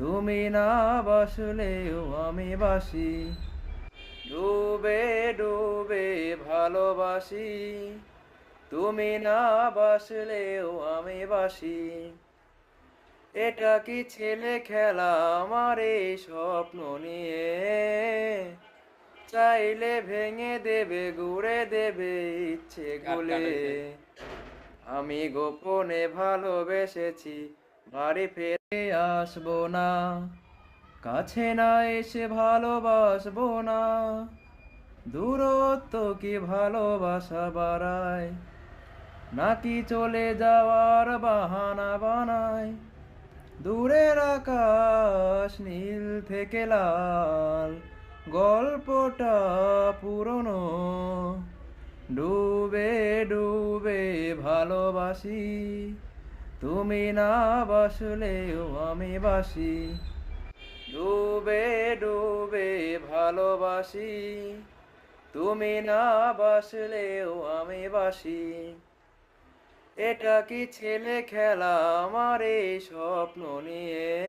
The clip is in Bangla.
তুমি না বাসলেও আমি বাসি। ডুবে ডুবে ভালোবাসি। তুমি না বাসলেও আমি বাসি। এটা কি ছেলে খেলা আমার এই স্বপ্ন নিয়ে? চাইলে ভেঙে দেবে গুড়ে দেবে ইচ্ছে গুলে। আমি গোপনে ভালোবেসেছি বাড়ি ফিরে আসব না। কাছে না এসে ভালোবাসবো না। দূরত্ব কি ভালোবাসা বাড়ায়? নাকি চলে যাওয়ার বাহানা বানায়? দূরের আকাশ নীল থেকে লাল, গল্পটা পুরনো। ডুবে ডুবে ভালোবাসি। তুমি না বাসলেও আমি বাসি। ডুবে ডুবে ভালোবাসি। তুমি না বাসলেও আমি বাসি। এটা কি ছেলে খেলা আমার এই স্বপ্ন নিয়ে?